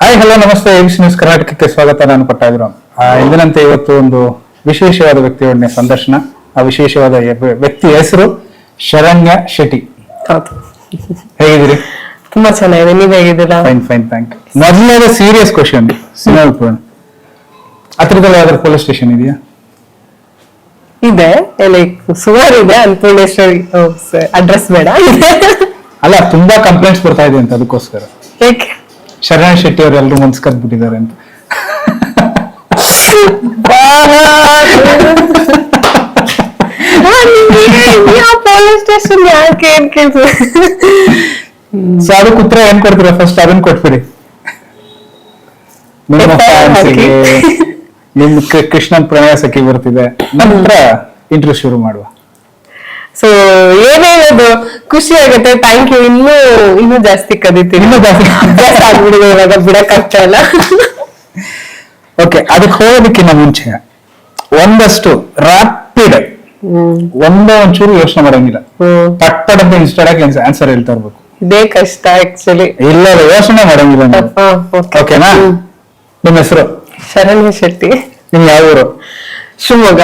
Hi hello ನಮಸ್ತೆ. ABC news ಕರ್ನಾಟಕಕ್ಕೆ ಸ್ವಾಗತ. ನಾನು ಪಟ್ಟಾಗಿರೋ. ಆ, ಎಂದಿನಂತೆ ಇವತ್ತು ಒಂದು ವಿಶೇಷವಾದ ವ್ಯಕ್ತಿಯೊಡನೆ ಸಂದರ್ಶನ. ಆ ವಿಶೇಷವಾದ ವ್ಯಕ್ತಿ ಹೆಸರು ಶರಣ್ಯ ಶೆಟ್ಟಿ. ಹೇಗಿದ್ದೀರಿ? ತುಂಬಾ ಚೆನ್ನಾಗಿದೆ. ನೀವ್ ಹೇಗಿದ್ದೀರಾ? ಫೈನ್ ಫೈನ್ ಥ್ಯಾಂಕ್ ಮೊದಲನೇದ ಸೀರಿಯಸ್ ಕ್ವಶನ್ ಸಿನಿಮಾ ಹತ್ರದಲ್ಲಿ ಯಾವ್ದಾದ್ರು ಪೊಲೀಸ್ ಸ್ಟೇಷನ್ ಇದೆಯಾ? ಇದೆ. ಲೈಕ್ ಸುಮಾರು ಇದೆ. ಅನ್ನಪೂರ್ಣೇಶ್ವರಿ ಅಡ್ರೆಸ್ ಬೇಡ. ಅಲ್ಲ ತುಂಬಾ ಕಂಪ್ಲೇಂಟ್ಸ್ ಬರ್ತಾ ಇದೆ ಅಂತ ಅದಕ್ಕೋಸ್ಕರ. ಏಕೆ? ಶರಣ್ಯ ಶೆಟ್ಟಿ ಅವ್ರು ಎಲ್ಲರೂ ಮನ್ಸ್ ಕದ್ಬಿಟ್ಟಿದ್ದಾರೆ ಅಂತ. ಸೊ ಅದಕ್ಕೆ ಉತ್ತರ ಏನ್ ಕೊಡ್ತೀರಾ? ಫಸ್ಟ್ ಅದನ್ನ ಕೊಟ್ಬಿಡಿ. ನಿಮ್ಮ ಫ್ಯಾನ್ಸಿಗೆ. ನಿಮ್ ಕೃಷ್ಣನ್ ಪ್ರಣಯ ಸಖಿ ಬರ್ತಿದೆ. ನಂತರ ಇಂಟರ್ವ್ಯೂ ಶುರು ಮಾಡುವ. ಸೊ ಏನೇನದು ಖುಷಿ ಆಗುತ್ತೆ. ಥ್ಯಾಂಕ್ ಯು ಇನ್ನೂ ಇನ್ನೂ ಜಾಸ್ತಿ ಕದೀತೀನಿ ಇನ್ನೂ ಜಾಸ್ತಿ ಜಾಸ್ತಿ ಆಗ್ಬಿಡಿದೆ ಇವಾಗ ಬಿಡಕ್ ಆಗ್ತಾ ಇಲ್ಲ. ಓಕೆ ಅದಕ್ಕೆ ಹೋಗೋದಕ್ಕಿಂತ ಮುಂಚೆ ಒಂದಷ್ಟು ರಾಪಿಡ್ ಒಂದು ಒಂಚೂರು ಯೋಚನೆ ಮಾಡಂಗಿಲ್ಲ. ಪಟ್ ಪಟ್ ಅಂತ ಇನ್ಸ್ಟೆಡ್ ಆಗಿ ಆನ್ಸರ್ ಹೇಳ್ತಾ ಇರ್ಬೇಕು. ಇದೇ ಕಷ್ಟ ಆಕ್ಚುಲಿ ಇಲ್ಲ ಯೋಚನೆ ಮಾಡಂಗಿಲ್ಲ ಓಕೆನಾ ನಿಮ್ಮ ಹೆಸರು? ಶರಣ್ಯ ಶೆಟ್ಟಿ. ನಿಮ್ ಯಾವ ಊರು? ಶಿವಮೊಗ್ಗ.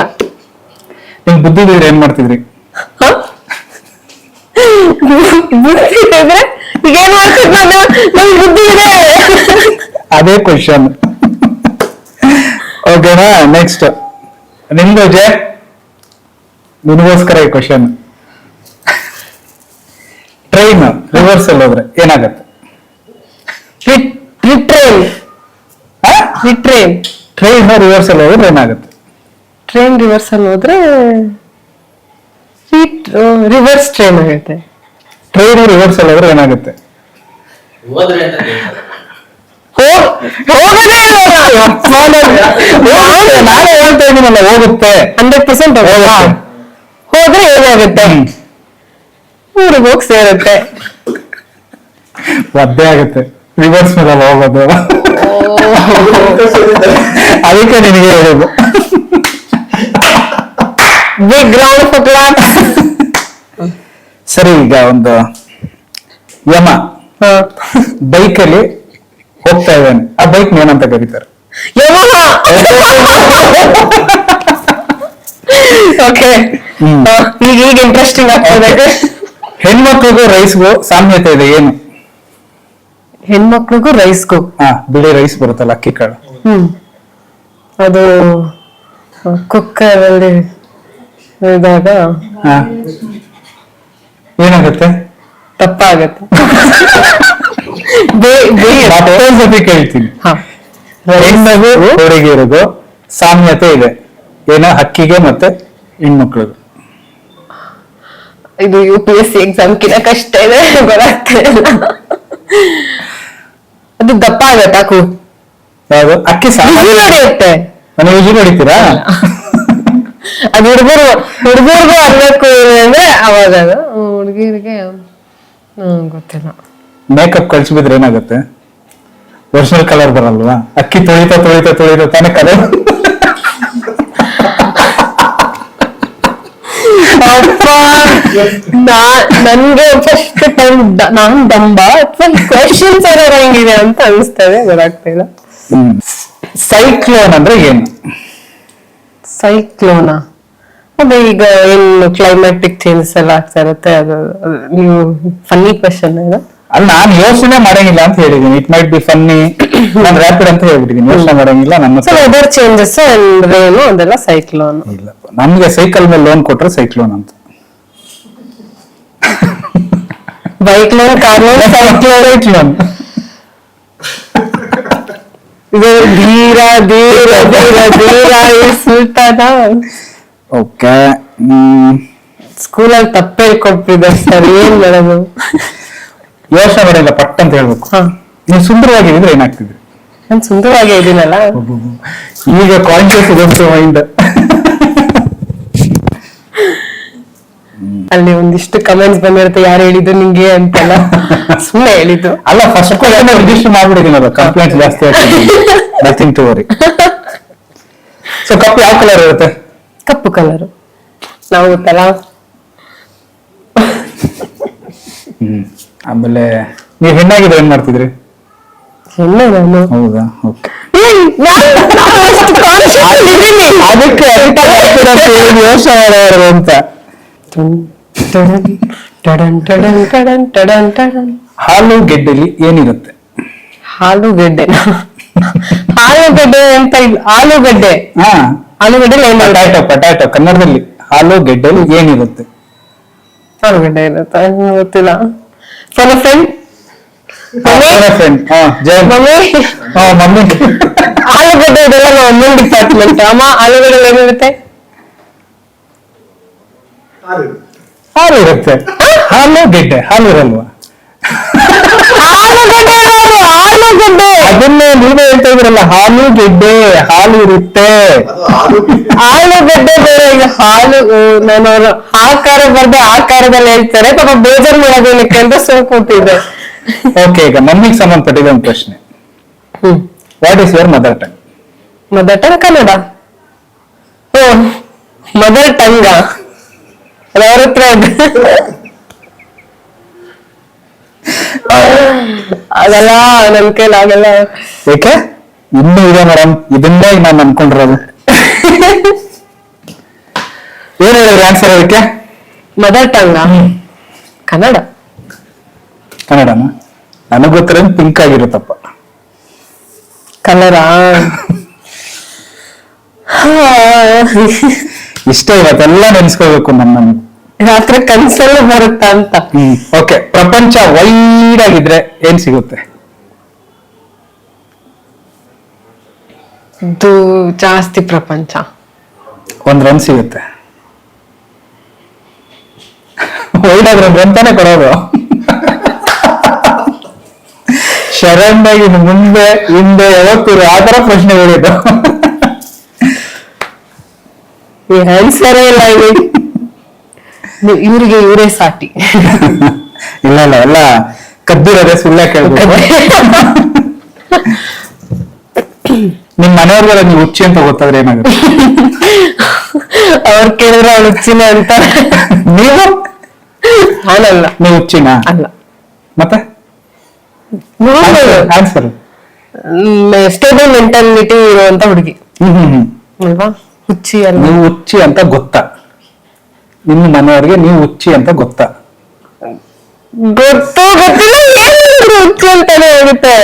ನಿಮ್ ಬುದ್ಧಿ ಏನ್ ಮಾಡ್ತಿದ್ರಿ? ಬುದ್ಧಿ ಇದ್ರೆ ಈಗ ಏನ್ ಮಾಡ್ತಿದ್ ನಾನು ಬುದ್ಧಿ ಇದೆ ಅದೇ ಕ್ವಶನ್ ಓಕೆನಾ ನೆಕ್ಸ್ಟ್ ನಿಮ್ದು ಜಯ ನಿನಗೋಸ್ಕರ ಈ ಕ್ವಶನ್ ಟ್ರೈನ್ ರಿವರ್ಸ್ ಅಲ್ಲಿ ಹೋದ್ರೆ ಏನಾಗತ್ತೆ? ಟ್ರೈನ್ ಟ್ರೈನ್ ಟ್ರೈನ್ ರಿವರ್ಸ್ ಅಲ್ಲಿ ಹೋದ್ರೆ ಏನಾಗುತ್ತೆ? ಟ್ರೈನ್ ರಿವರ್ಸ್ ಅಲ್ಲಿ ಹೋದ್ರೆ ರಿವರ್ಸ್ ಟ್ರೈನ್ ಆಗುತ್ತೆ. ಟ್ರೈನ್ ರಿವರ್ಸ್ ಅಲ್ಲಿ ಹೋದ್ರೆ ಏನಾಗುತ್ತೆ? ಹೋದ್ರೆ ಅಂತ ಹೇಳ್ತಾರೆ. ಹೋಗ್- ಹೋಗೋದೇ ಹೋಗುತ್ತೆ, ನಾನೇ ಹೇಳ್ತಾ ಇದೀನಲ್ಲ ಹೋಗುತ್ತೆ. Hundred percent. ಹೋದ್ರೆ ಏನಾಗುತ್ತೆ ಹ್ಮ್. ಊರಿಗೆ ಹೋಗಿ ಸೇರುತ್ತೆ. ಒದ್ದೆ ಆಗುತ್ತೆ. ರಿವರ್ಸ್ ಮೇಲೆ ಹೋಗೋದು. ಅದಕ್ಕೆ ನಿನಗೆ ಹೇಳೋದು. ಬಿಗ್ ಗ್ರೌಂಡ್ ಫಾರ್ ಸರಿ ಈಗ ಒಂದು ಯಮ. ಬೈಕ್ ಅಲ್ಲಿ ಹೋಗ್ತಾ ಇದ್ದಾನೆ. ಆ ಬೈಕ್ ಏನಂತ ಕರೀತಾರೆ. ಓಕೆ. ಈಗ ಈಗ ಇಂಟ್ರೆಸ್ಟಿಂಗ್ ಆಗ್ತದೆ ಹೆಣ್ಮಕ್ಳಿಗೂ ರೈಸ್ಗೂ ಸಾಮ್ಯತೆ ಇದೆ ಏನು? ಹೆಣ್ಮಕ್ಳಿಗೂ ರೈಸ್ಗೂ. ಹಾ ಬಿಳಿ ರೈಸ್ ಬರುತ್ತಲ್ಲ ಅಕ್ಕಿ ಕಾಳು. ಹ್ಮ್. ಅದು ಕುಕ್ಕರ್ ಅಲ್ಲಿ ಇದಾಗ ಏನಾಗುತ್ತೆ? ತಪ್ಪಾಗತ್ತೆ. ಸತಿ ಕೇಳ್ತೀನಿ. ಹೆಣ್ಣಗೂ ಹುಡುಗಿರಿಗೂ ಸಾಮ್ಯತೆ ಇದೆ. ಏನೋ ಹಕ್ಕಿಗೆ ಮತ್ತೆ ಹೆಣ್ಮಕ್ಳಿಗೂ ಇದು U P S C exam ಕಿನ ಕಷ್ಟ ಇದೆ ಇಲ್ಲ ಅದು ದಪ್ಪ ಆಗತ್ತೆ ಹಾಕು ಯಾವುದು ಅಕ್ಕಿ ಸಾಮಾನ್ಯ ನಡೆಯುತ್ತೆ. ನನಗೆ ವಿಜಿ ಹೊಡಿತೀರಾ ಅದು ಹುಡುಗರು ಹುಡುಗರಿಗೂ ಅನ್ಬೇಕು ಅಂದ್ರೆ ಅವಾಗ ಅದು ಹುಡುಗಿರಿಗೆ ಗೊತ್ತಿಲ್ಲ. ಮೇಕಪ್ ಕಳ್ಸಿಬಿದ್ರೆ ಏನಾಗುತ್ತೆ? ಒರಿಜಿನಲ್ ಕಲರ್ ಬರಲ್ವಾ? ಅಕ್ಕಿ ತೊಳಿತಾ ತೊಳಿತಾ ತೊಳಿತಾ ತಾನೇ ಕಲರ್ ಅಪ್ಪ! ನಾ- ನನ್ಗೆ ಫಸ್ಟ್ ಟೈಮ್ ನಾನ್ ದಂಬ. ಅಥವಾ ಕ್ವಶನ್ಸ್ ಏನಾರ ಹೆಂಗಿದೆ ಅಂತ ಅನಿಸ್ತದೆ ಗೊತ್ತಾಗ್ತಾ ಇಲ್ಲ. ಸೈಕ್ಲೋನ್ ಅಂದ್ರೆ ಏನು? ಸೈಕ್ಲೋನಾ ಅದೇ ಈಗ ಏನು ಕ್ಲೈಮ್ಯಾಟಿಕ್ ಚೇಂಜಸ್ ಎಲ್ಲ ಆಗ್ತಾ ಇರುತ್ತೆ ಅದು ಅದು ನೀವು ಫನ್ನಿ ಕ್ವಶನ್ ಇದು. ಅಲ್ಲಿ ನಾನು ಯೋಚನೆ ಮಾಡಂಗಿಲ್ಲ ಅಂತ ಹೇಳಿದೀನಿ. ಇಟ್ ಮೈಟ್ ಬಿ ಫನ್ನಿ ನಾನು ರ್ಯಾಪಿಡ್ ಅಂತ ಹೇಳ್ಬಿಟ್ಟಿದ್ದೀನಿ ಯೋಚನೆ ಮಾಡಂಗಿಲ್ಲ ನಮ್ಮ ಸೊ ವೆದರ್ ಚೇಂಜಸ್ ಅಂದ್ರೆ ಏನು ಅದೆಲ್ಲ ಸೈಕ್ಲೋನ್ ಇಲ್ಲ. ನಮ್ಗೆ ಸೈಕಲ್ ಮೇಲೆ ಲೋನ್ ಕೊಟ್ರೆ ಸೈಕ್ಲೋನ್ ಅಂತ. Bike loan car loan cyclone cyclone ಇದು ಧೀರ ಧೀರ ಧೀರ ಧೀರ ಸುಲ್ತಾನ ಓಕೆ ಸ್ಕೂಲಲ್ಲಿ ತಪ್ಪೇ ಕೊಟ್ಟಿದೆ ಸರ್ ಏನ್ ಮಾಡೋದು? ಯೋಚನೆ ಮಾಡಿಲ್ಲ ಪಟ್ಟ ಅಂತ ಹೇಳ್ಬೇಕು. ನೀವು ಸುಂದರವಾಗಿ ಇದ್ರೆ ಏನಾಗ್ತಿದ್ರಿ ನಾನು ಸುಂದರವಾಗಿ ಇದೀನಲ್ಲ ಈಗ ಕಾನ್ಶಿಯಸ್ ಇದೆ ಮೈಂಡ್ ಅಲ್ಲಿ ಒಂದಿಷ್ಟು ಕಮೆಂಟ್ಸ್ ಬಂದಿರುತ್ತೆ ಯಾರು ಹೇಳಿದ್ದು ನಿಂಗೆ ಅಂತೆಲ್ಲ. ಸುಮ್ಮನೆ ಹೇಳಿದ್ದು. ಅಲ್ಲ ಫಸ್ಟ್ ಕ್ವಶನ್ ರಿಜಿಸ್ಟರ್ ಮಾಡ್ಬಿಡಿದ್ದೀನಲ್ಲ ಕಂಪ್ಲೇಂಟ್ ಜಾಸ್ತಿ ಆಗ್ತದೆ. Nothing to worry so cup ಯಾವ ಕಲರ್ ಇರುತ್ತೆ? ಕಪ್ಪು ಕಲರ್ ನಾವು ಗೊತ್ತಲ್ಲ? ಹ್ಮ್. ಆಮೇಲೆ ನೀವ್ ಹೆಣ್ಣಾಗಿದ್ರೆ ಏನ್ ಮಾಡ್ತಿದ್ರಿ? ಹೆಣ್ಣು ನಾನು ಹೌದಾ? ಓಕೆ ಏಯ್, ನಾನ್- ನಾನ್ ಅಷ್ಟು conscious ಇದ್ದೀನಿ. ಅದಕ್ಕೆ ಯೋಚನೆ ಮಾಡೋರು ಅಂತ. ಟಡನ್, ಟಡನ್, ಟಡನ್, ಟಡನ್, ಟಡನ್, ಟಡನ್. ಹಾಲು ಗೆಡ್ಡೆಲಿ ಏನಿರುತ್ತೆ? ಆಲೂಗಡ್ಡೆ ಆಲೂಗಡ್ಡೆ ಅಂತ ಇಲ್ಲ ಆಲೂಗಡ್ಡೆ. ಹಾ. ಆಲೂಗಡ್ಡೆ ಏನ್ ಪಟಾಟೊ ಪಟಾಟೊ ಕನ್ನಡದಲ್ಲಿ ಹಾಲು ಏನಿರುತ್ತೆ? ಆಲೂಗಡ್ಡೆ ಇರುತ್ತೆ? ನಂಗ್ ಗೊತ್ತಿಲ್ಲ. ಫಾರ್ ಫ್ರೆಂಡ್ ಫ್ರೆಂಡ್ ಹಾ ಜಯ. ಮಮ್ಮಿ? ಹಾ ಮಮ್ಮಿ. ಆಲೂಗಡ್ಡೆ ಇದೆಲ್ಲ ನಮ್ಮ ಅಮ್ಮನ ಡಿಪಾರ್ಟ್ಮೆಂಟ್ ಅಮ್ಮ ಆಲೂಗಡ್ಡೆ ಏನಿರುತ್ತೆ ಹಾಲು ಇರುತ್ತೆ. ಹಾಲು ಗೆಡ್ಡೆ ಹಾಲು ಇರಲ್ವಾ? ಅದನ್ನೇ ನೀವೇ ಹೇಳ್ತಾ ಇದ್ರಲ್ಲ ಹಾಲು ಗೆಡ್ಡೆ ಹಾಲು ಇರುತ್ತೆ. ಹಾಲು ಆಲೂಗಡ್ಡೆ ಬೇರೆ ಈಗ ಹಾಲು ನಾನು ಆಕಾರ ಬರ್ದೆ ಆಕಾರದಲ್ಲಿ ಹೇಳ್ತಾರೆ ಪಾಪ ಬೇಜಾರ್ ಮಾಡೋದೇನಕ್ಕೆ ಅಂತ ಸುಮ್ ಓಕೆ ಈಗ ಮಮ್ಮಿಗೆ ಸಂಬಂಧಪಟ್ಟಿದೆ ಒಂದು ಪ್ರಶ್ನೆ. ಹ್ಮ್. What is your mother tongue mother tongue Kannada. Oh mother tongue ಅವ್ರ ಹತ್ರ ಇದೆ. ಅದೆಲ್ಲ ನನ್ ಕೈಲಿ ಆಗಲ್ಲ ಏಕೆ? ಇನ್ನೂ ಇದೆ ಮೇಡಮ್ ಇದನ್ನೇ ನಾನು ಅನ್ಕೊಂಡಿರೋದು ಏನ್ ಹೇಳಿದ್ರಿ ಆನ್ಸರ್ ಅದಕ್ಕೆ? Mother tongue Kannada. ಕನ್ನಡನ? ನನಗ್ ಗೊತ್ತಿರೋ ಪಿಂಕ್ ಆಗಿರುತ್ತಪ್ಪ. ಕಲರಾ ಇಷ್ಟ ಇವತ್ತೆಲ್ಲ ನೆನ್ಸ್ಕೋಬೇಕು ನನ್ನ ರಾತ್ರಿ ಕನ್ಸಲ್ಲೂ ಬರುತ್ತಾ ಅಂತ. ಓಕೆ ಪ್ರಪಂಚ ವೈಡ್ ಆಗಿದ್ರೆ ಏನ್ ಸಿಗುತ್ತೆ? ಇದು ಜಾಸ್ತಿ ಪ್ರಪಂಚ. ಒಂದ್ ರನ್ ಸಿಗುತ್ತೆ. ವೈಡ್ ಆದ್ರೆ ಒಂದ್ ರನ್ ತಾನೇ ಕೊಡೋದು? ಶರಣ್ ಇನ್ನು ಮುಂದೆ ಹಿಂದೆ ಯಾವತ್ತಿರು ಆ ತರ ಪ್ರಶ್ನೆ ಹೇಳಿದ್ದು ಈ ಆನ್ಸರೇ ಇಲ್ಲ ಇಲ್ಲಿ. ಇವ್ರಿಗೆ ಇವರೇ ಸಾಟಿ. ಇಲ್ಲ ಇಲ್ಲ ಎಲ್ಲ ಕದ್ದಿರೋದೆ ಸುಳ್ಳ ಕೇಳ್ಬೇಕು. ನಿಮ್ ಮನೆಯವ್ರಿಗೆಲ್ಲ ನೀವು ಹುಚ್ಚಿ ಅಂತ ಗೊತ್ತಾದ್ರೆ ಏನಾಗುತ್ತೆ? ಅವ್ರು ಕೇಳಿದ್ರೆ ಅವ್ಳು ಹುಚ್ಚಿನ ಅಂತ ನೀವು? ಅಲ್ಲ ನೀವು ಉಚ್ಚಿನ ಅಲ್ಲ. ಮತ್ತೆ? ಆನ್ಸರ್ ಸ್ಟೇಬಲ್ ಮೆಂಟಾಲಿಟಿ ಇರುವಂತ ಹುಡುಗಿ. ಅಲ್ವಾ? ಹುಚ್ಚಿ ಅಲ್ಲ. ನೀವು ಹುಚ್ಚಿ ಅಂತ ಗೊತ್ತಾ. ನಿಮ್ಮ ಮನೆಯವ್ರಿಗೆ ನೀವು ಹುಚ್ಚಿ ಅಂತ ಗೊತ್ತಾ ಗೊತ್ತು ಗೊತ್ತಿಲ್ಲ ಏನಿದ್ರು ಹುಚ್ಚಿ ಅಂತಾನೆ ಹೋಗುತ್ತೆ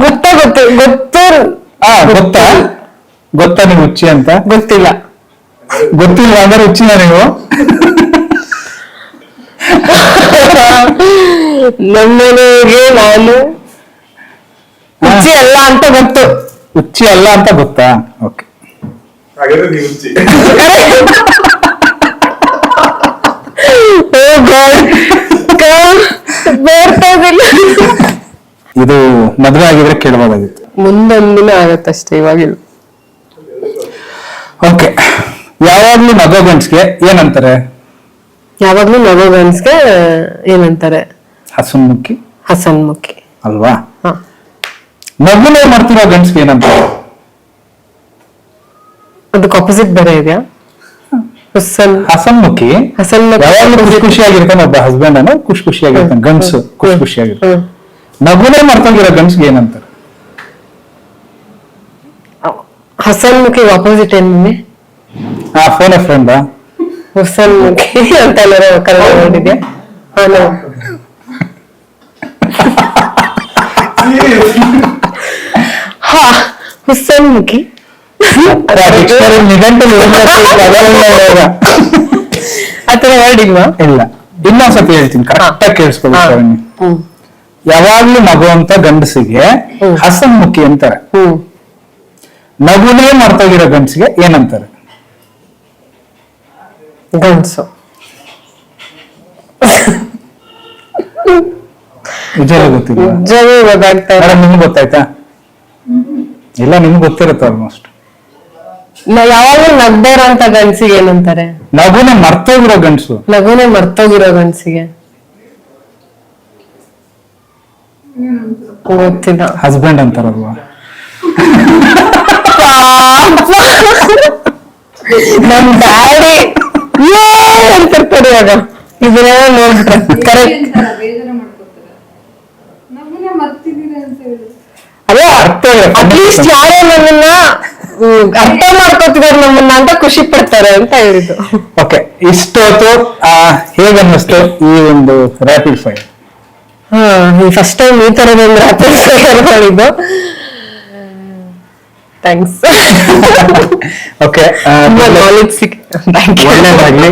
ಗೊತ್ತಾ ಗೊತ್ತು ಗೊತ್ತು ಆ ಗೊತ್ತಾ ಗೊತ್ತಾ ನೀವು ಹುಚ್ಚಿ ಅಂತ ಗೊತ್ತಿಲ್ಲ ಗೊತ್ತಿಲ್ಲ ಅಂದ್ರೆ ಹುಚ್ಚಿನ ನೀವು ನಮ್ಮನೆಗೆ ನಾನು ಹುಚ್ಚಿ ಅಲ್ಲ ಅಂತ ಗೊತ್ತು ಹುಚ್ಚಿ ಅಲ್ಲ ಅಂತ ಗೊತ್ತಾ? ಓಕೆ ಹಾಗಾದ್ರೆ ನೀವು ಹುಚ್ಚಿ ಓ ಗಾಡ್. ಬರ್ತಾ ಇದಿಲ್ಲ ಇದು ಮದುವೆ ಆಗಿದ್ರೆ ಕೇಳಬಹುದಾಗಿತ್ತು ಮುಂದೊಂದಿನ ಆಗತ್ತಷ್ಟೇ ಇವಾಗಿಲ್ಲ. ಓಕೆ ಯಾವಾಗ್ಲೂ ಮಗೋ ಗಂಡ್ಸ್ಗೆ ಏನಂತಾರೆ? ಯಾವಾಗ್ಲೂ ನಗೋ ಗನ್ಸ್ಗೆ ಏನಂತಾರೆ? ಹಸನ್ಮುಖಿ? ಹಸನ್ಮುಖಿ. ಅಲ್ವಾ? ಹ ಮಗುನೇ ಮಾಡ್ತಿರೋ ಗಂಡ್ಸ್ಗೆ ಏನಂತ? ಅದಕ್ಕೆ ಆಪೋಸಿಟ್ ಬೇರೆ ಇದೆಯಾ? ಹುಸನ್. ಹಸನ್ಮುಖಿ ಹಸನ್ಮುಖಿ ಯಾವಾಗ್ಲೂ ಖುಷಿ ಖುಷಿಯಾಗಿರ್ತಾನೆ ಒಬ್ಬ ಹಸ್ಬೆಂಡ್ ಅನ್ನು ಖುಷಿ ಖುಷಿಯಾಗಿರ್ತಾನೆ ಗಂಡ್ಸು ಖುಷಿ ಖುಷಿಯಾಗಿರ್ತಾನೆ. ನಗುನೇ ಮಾಡ್ಕೊಂಡಿರೋ ಗಂಡ್ಸ್ಗೆ ಏನಂತಾರೆ? ಹಸನ್ಮುಖಿ ಆಪೋಸಿಟ್ ಏನಿದೆ ಆ ಫೋನ್ ಫ್ರೆಂಡ್ ಹಸನ್ಮುಖಿ ಅಂತ ಎಲ್ಲರೂ ಕನ್ನಡ ನೋಡಿದ್ಯಾ? ನಾನು ಹಾ ಹುಸನ್ಮುಖಿ ಡಿಕ್ಷನರಿ ನಿಘಂಟು ಆತರ ವರ್ಡ್ ಇಲ್ವಾ ಇಲ್ಲ. ಇನ್ನೊಂದ್ಸತಿ ಹೇಳ್ತೀನಿ. ಕರೆಕ್ಟ್ ಆಗಿ ಕೇಳಿಸ್ಕೊಬೇಕು ಯಾವಾಗ್ಲೂ ನಗುವಂತ ಗಂಡಸಿಗೆ. ಹಸನ್ಮುಖಿ ಅಂತಾರೆ. ನಗುನೇ ಮರ್ತೋಗಿರೋ ಗಂಡಸಿಗೆ ಏನಂತಾರೆ? ಗಂಡಸು. ನಿಜ ಗೊತ್ತಿಲ್ಲ ನಿಮ್ಗೆ ಗೊತ್ತಾಯ್ತಾ? ಇಲ್ಲ ನಿಮ್ಗೆ ಗೊತ್ತಿರುತ್ತೆ ಆಲ್ಮೋಸ್ಟ್ ಯಾವಾಗ್ಲೂ ನಗ್ದೇ ಇರೋಂತ ಗಂಡ್ಸಿಗೆ ಏನಂತಾರೆ? ನಗುನೇ ಮರ್ತೋಗಿರೋ ಗಂಡಸು. ನಗುನೆ ಮರ್ತೋಗಿರೋ ಗಂಡ್ಸಿಗೆ. ಗೊತ್ತಿಲ್ಲ. ಹಸ್ಬೆಂಡ್ ಅಂತಾರಲ್ವಾ? ನಮ್ ಡ್ಯಾಡಿ. ಅಂತಿರ್ತಾರೆ ಇವಾಗ. ಇದನ್ನ ನೋಡ್ಬಿಟ್ರೆ ಕರೆಕ್ಟ್ ಮರ್ತಿದ್ದೀರಾ ಅಂತ ಹೇಳಿ ಅದೇ. ಅಟ್ಲೀಸ್ಟ್ ಯಾರೋ ನಮ್ಮನ್ನ ಅರ್ಥ ಮಾಡ್ಕೊತಿದಾರೆ ನಮ್ಮನ್ನ ಅಂತ ಖುಷಿ ಪಡ್ತಾರೆ ಅಂತ ಹೇಳಿದ್ದು. ಓಕೆ ಇಷ್ಟೊತ್ತು ಹೇಗೆ ಅನ್ನಿಸ್ತು ಈ ಒಂದು ರ್ಯಾಪಿಡ್ ಫೈರ್ ಹಾ ಫಸ್ಟ್ ಟೈಮ್ ಈ ತರದ ಒಂದು ರ್ಯಾಪಿಡ್ ಫೈರ್ ಮಾಡಿದ್ದು. ಥ್ಯಾಂಕ್ಸ್ ಓಕೆ ನಾಲೆಜ್ ಸಿಕ್ ಥ್ಯಾಂಕ್ ಯು ಒಳ್ಳೇದಾಗ್ಲಿ.